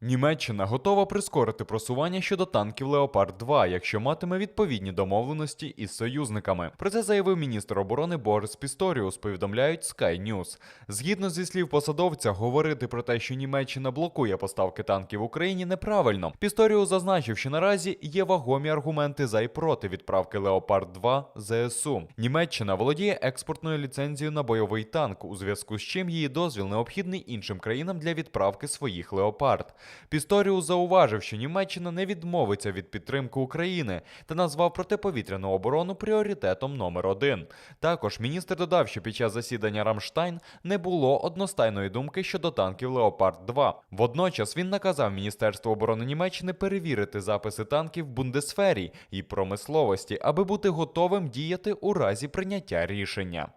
Німеччина готова прискорити просування щодо танків Леопард 2, якщо матиме відповідні домовленості із союзниками. Про це заявив міністр оборони Борис Пісторіус. Повідомляють Sky News. Згідно зі слів посадовця, говорити про те, що Німеччина блокує поставки танків Україні, неправильно. Пісторіус зазначив, що наразі є вагомі аргументи за і проти відправки Леопард 2 ЗСУ. Німеччина володіє експортною ліцензією на бойовий танк, у зв'язку з чим її дозвіл необхідний іншим країнам для відправки своїх леопард. Пісторіус зауважив, що Німеччина не відмовиться від підтримки України та назвав протиповітряну оборону пріоритетом номер один. Також міністр додав, що під час засідання Рамштайн не було одностайної думки щодо танків Леопард 2. Водночас він наказав Міністерству оборони Німеччини перевірити записи танків в бундесфері і промисловості, аби бути готовим діяти у разі прийняття рішення.